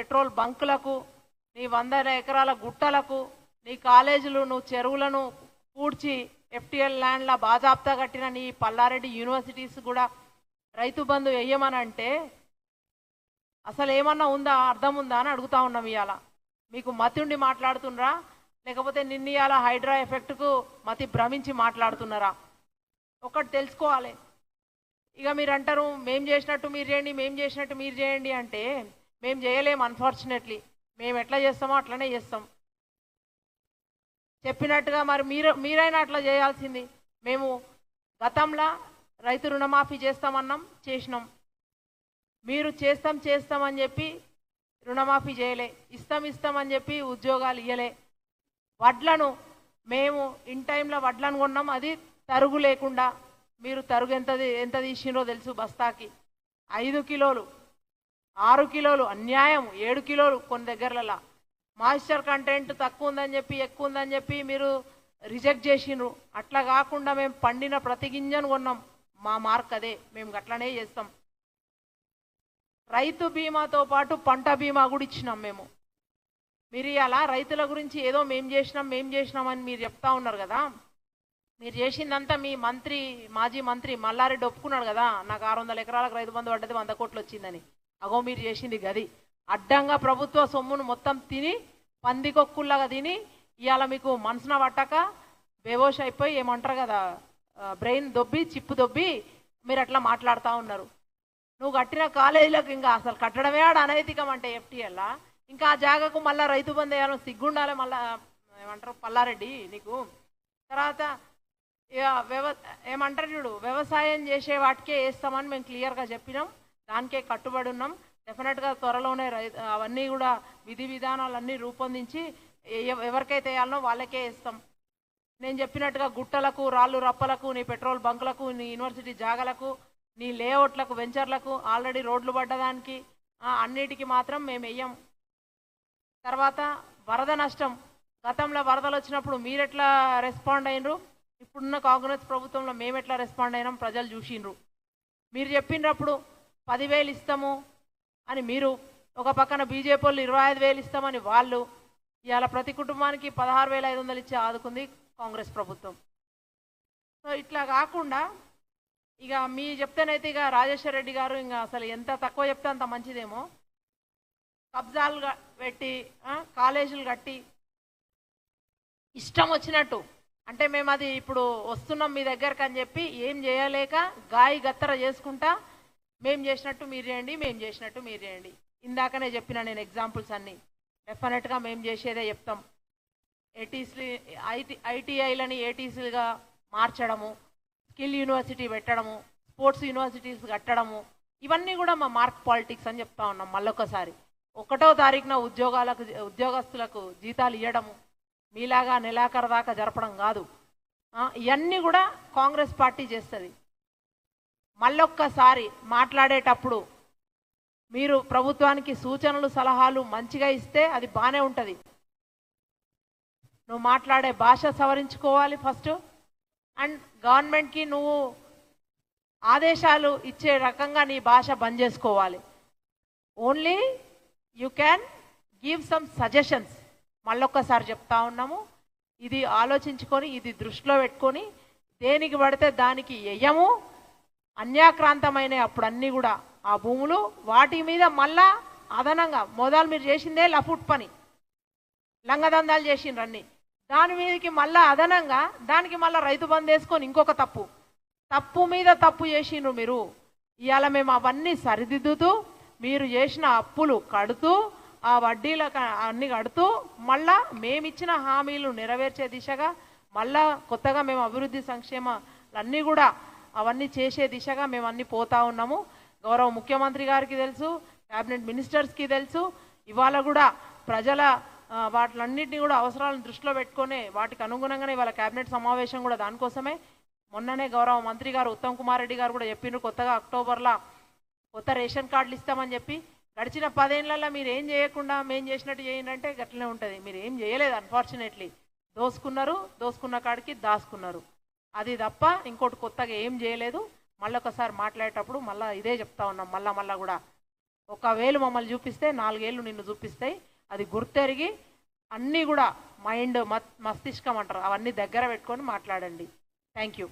Petrol బంకులకు నీ వందల ఎకరాల గుట్టలకు నీ కాలేజీలు నువ్వు చెరువులను పూడ్చి ఎఫ్టిఎల్ ల్యాండ్ల బాజాబ్తా కట్టిన నీ పల్లారెడ్డి యూనివర్సిటీస్ కూడా రైతు బంధు వేయమని అంటే అసలు ఏమన్నా ఉందా అర్థం ఉందా అని అడుగుతా ఉన్నాం ఇవాళ మీకు మతి ఉండి మాట్లాడుతున్నారా లేకపోతే నిన్న ఇవాళ హైడ్రా ఎఫెక్ట్కు మతి భ్రమించి మాట్లాడుతున్నారా? ఒకటి తెలుసుకోవాలి. ఇక మీరు అంటారు మేం చేసినట్టు మీరు చేయండి మేం చేసినట్టు మీరు చేయండి అంటే మేము చేయలేము అన్ఫార్చునేట్లీ మేము ఎట్లా చేస్తామో అట్లనే చేస్తాం. చెప్పినట్టుగా మరి మీరు మీరైనా అట్లా చేయాల్సింది. మేము గతంలో రైతు రుణమాఫీ చేస్తామన్నాం చేసినాం. మీరు చేస్తాం చేస్తామని చెప్పి రుణమాఫీ చేయలే. ఇస్తాం ఇస్తామని చెప్పి ఉద్యోగాలు ఇయ్యలే. వడ్లను మేము ఇన్ టైంలో వడ్లను కొన్నాం. అది తరుగు లేకుండా మీరు తరుగు ఎంత ఎంత తీసినో తెలుసు బస్తాకి. ఐదు కిలోలు. ఆరు కిలోలు అన్యాయం ఏడు కిలోలు కొన్ని దగ్గరలలో. మాయిశ్చర్ కంటెంట్ తక్కువ ఉందని చెప్పి ఎక్కువ ఉందని చెప్పి మీరు రిజెక్ట్ చేసిండ్రు అట్లా కాకుండా మేము పండిన ప్రతి గింజను కొన్నాం. మా మార్క్ అదే మేము అట్లనే చేస్తాం. రైతు బీమాతో పాటు పంట బీమా కూడా ఇచ్చినాం మేము. మీరు అలా రైతుల గురించి ఏదో మేం చేసినాం మేం చేసినామని మీరు చెప్తా ఉన్నారు కదా. మీరు చేసిందంతా మీ మంత్రి మాజీ మంత్రి మల్లారెడ్డి ఒప్పుకున్నాడు కదా. నాకు ఆరు వందల ఎకరాలకు రైతు బంధు పడ్డది వంద కోట్లు వచ్చిందని. అగో మీరు చేసింది గది. అడ్డంగా ప్రభుత్వ సొమ్మును మొత్తం తిని పందికొక్కుల్లాగా తిని ఇవాళ మీకు మనసున పట్టక బేవోష్ అయిపోయి ఏమంటారు కదా బ్రెయిన్ దొబ్బి చిప్పు దొబ్బి మీరు అట్లా మాట్లాడుతూ ఉన్నారు. నువ్వు కట్టిన కాలేజీలకు ఇంకా అసలు కట్టడమే ఆడ అనైతికం అంటే ఎఫ్టీఎల్లా ఇంకా ఆ జాగాకు మళ్ళీ రైతు బంధు వేయాలి సిగ్గుండాలి మళ్ళా ఏమంటారు పల్లారెడ్డి నీకు? తర్వాత ఇక వ్యవ ఏమంటారు చూడు వ్యవసాయం చేసే వాటికే వేస్తామని మేము క్లియర్గా చెప్పినాం. దానికే కట్టుబడి ఉన్నాం. డెఫినెట్గా త్వరలోనే రై అవన్నీ కూడా విధి విధానాలన్నీ రూపొందించి ఎవరికైతే వేయాలనో వాళ్ళకే ఇస్తాం. నేను చెప్పినట్టుగా గుట్టలకు రాళ్ళు రప్పలకు నీ పెట్రోల్ బంకులకు నీ యూనివర్సిటీ జాగలకు నీ లేఅవుట్లకు వెంచర్లకు ఆల్రెడీ రోడ్లు పడ్డదానికి అన్నిటికీ మాత్రం మేము వెయ్యం తర్వాత వరద నష్టం. గతంలో వరదలు వచ్చినప్పుడు మీరెట్లా రెస్పాండ్ అయినరు? ఇప్పుడున్న కాంగ్రెస్ ప్రభుత్వంలో మేము ఎట్లా రెస్పాండ్ అయినాం? ప్రజలు చూసిండ్రు మీరు చెప్పినప్పుడు పదివేలు ఇస్తాము అని మీరు ఒక పక్కన బీజేపీ వాళ్ళు ఇరవై ఐదు వేలు ఇస్తామని వాళ్ళు ఇవాళ ప్రతి కుటుంబానికి పదహారు వేల ఐదు వందలు ఇచ్చి ఆదుకుంది కాంగ్రెస్ ప్రభుత్వం. సో ఇట్లా కాకుండా ఇక మీ చెప్తేనైతే ఇక రాజేశ్వర రెడ్డి గారు ఇంకా అసలు ఎంత తక్కువ చెప్తే అంత మంచిదేమో. కబ్జాలు పెట్టి కాలేజీలు కట్టి ఇష్టం వచ్చినట్టు. అంటే మేము అది ఇప్పుడు వస్తున్నాం మీ దగ్గరకు అని చెప్పి ఏం చేయలేక గాయి గత్తర చేసుకుంటా మేము చేసినట్టు మీరు చేయండి మేము చేసినట్టు మీరు చేయండి. ఇందాకనే చెప్పిన నేను ఎగ్జాంపుల్స్ అన్నీ. డెఫినెట్గా మేము చేసేదే చెప్తాం. ఏటీసీ ఐటీ ఐటీఐలని ఏటీసీలుగా మార్చడము స్కిల్ యూనివర్సిటీ పెట్టడము స్పోర్ట్స్ యూనివర్సిటీస్ కట్టడము ఇవన్నీ కూడా మా మార్క్ పాలిటిక్స్ అని చెప్తా ఉన్నాం మళ్ళొకసారి ఒకటో తారీఖున ఉద్యోగాలకు ఉద్యోగస్తులకు జీతాలు ఇవ్వడము మీలాగా నెలాఖరు దాకా జరపడం కాదు. ఇవన్నీ కూడా కాంగ్రెస్ పార్టీ చేస్తుంది. మళ్ళొక్కసారి మాట్లాడేటప్పుడు మీరు ప్రభుత్వానికి సూచనలు సలహాలు మంచిగా ఇస్తే అది బాగానే ఉంటుంది. నువ్వు మాట్లాడే భాష సవరించుకోవాలి ఫస్ట్. అండ్ గవర్నమెంట్కి నువ్వు ఆదేశాలు ఇచ్చే రకంగా నీ భాష బంద్ చేసుకోవాలి. Only you can give some suggestions. మళ్ళొక్కసారి చెప్తా ఉన్నాము. ఇది ఆలోచించుకొని ఇది దృష్టిలో పెట్టుకొని దేనికి పడితే దానికి ఎయ్యము. అన్యాక్రాంతమైన అప్పుడు అన్నీ కూడా. ఆ భూములు వాటి మీద మళ్ళా అదనంగా మొదలు మీరు చేసిందే లఫుట్ పని. లంగదందాలు చేసిండ్రు అన్ని. దాని మీదకి మళ్ళా అదనంగా దానికి మళ్ళా రైతు బంద్ వేసుకొని ఇంకొక తప్పు. తప్పు మీద తప్పు చేసిండ్రు మీరు. ఇవాళ మేము అవన్నీ సరిదిద్దుతూ మీరు చేసిన అప్పులు కడుతూ ఆ వడ్డీల అన్ని కడుతూ మళ్ళా మేమిచ్చిన హామీలు నెరవేర్చే దిశగా మళ్ళా కొత్తగా మేము అభివృద్ధి సంక్షేమాలన్నీ కూడా అవన్నీ చేసే దిశగా మేము అన్ని పోతా ఉన్నాము. గౌరవ ముఖ్యమంత్రి గారికి తెలుసు క్యాబినెట్ మినిస్టర్స్కి తెలుసు. ఇవాళ కూడా ప్రజల వాటిలన్నింటినీ కూడా అవసరాలను దృష్టిలో పెట్టుకొని వాటికి అనుగుణంగానే ఇవాళ క్యాబినెట్ సమావేశం కూడా దానికోసమే. మొన్ననే గౌరవ మంత్రి గారు ఉత్తమ్ కుమార్ రెడ్డి గారు కూడా చెప్పిండ్రు కొత్తగా అక్టోబర్లో కొత్త రేషన్ కార్డులు ఇస్తామని చెప్పి. గడిచిన పదేళ్ళలో మీరు ఏం చేయకుండా మేము చేసినట్టు చేయండి అంటే గట్లనే ఉంటుంది. మీరు ఏం చేయలేదు అన్ఫార్చునేట్లీ దోసుకున్నారు దోసుకున్న కాడికి దాసుకున్నారు. అది తప్ప ఇంకోటి కొత్తగా ఏం చేయలేదు. మళ్ళీ ఒకసారి మాట్లాడేటప్పుడు మళ్ళీ ఇదే చెప్తా ఉన్నాం మళ్ళా మళ్ళా కూడా. ఒకవేళ మమ్మల్ని చూపిస్తే నాలుగేళ్ళు నిన్ను చూపిస్తాయి. అది గుర్తెరిగి అన్నీ కూడా మైండ్ మస్తిష్కం అంటారు. అవన్నీ దగ్గర పెట్టుకొని మాట్లాడండి. Thank you.